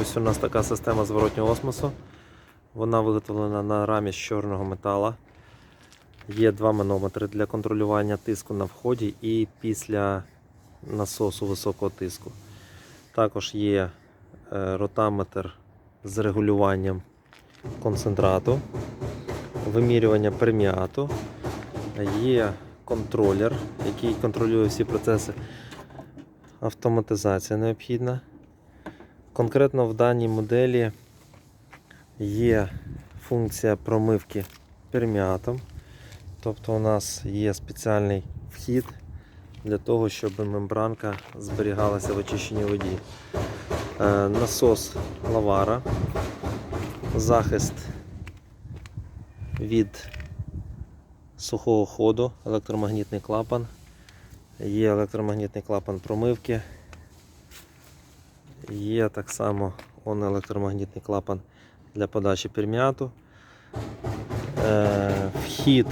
Ось у нас така система зворотнього осмосу. Вона виготовлена на рамі з чорного метала. Є два манометри для контролювання тиску на вході і після насосу високого тиску. Також є е, ротаметр з регулюванням концентрату, вимірювання перміату. Є контролер, який контролює всі процеси. Автоматизація необхідна. Конкретно в даній моделі є функція промивки перміатом. Тобто у нас є спеціальний вхід для того, щоб мембранка зберігалася в очищеній воді. Е, Насос лавара, захист від сухого ходу, електромагнітний клапан. Є електромагнітний клапан промивки. Є так само он електромагнітний клапан для подачі перміату. Е, вхід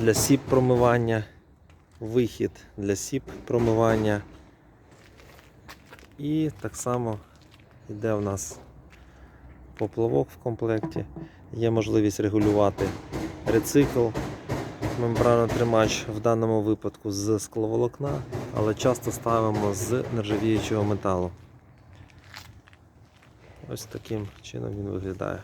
для сіп промивання, вихід для сіп промивання. І так само йде у нас поплавок в комплекті. Є можливість регулювати рецикл, мембранотримач в даному випадку з скловолокна, але часто ставимо з нержавіючого металу. Ось таким чином він виглядає.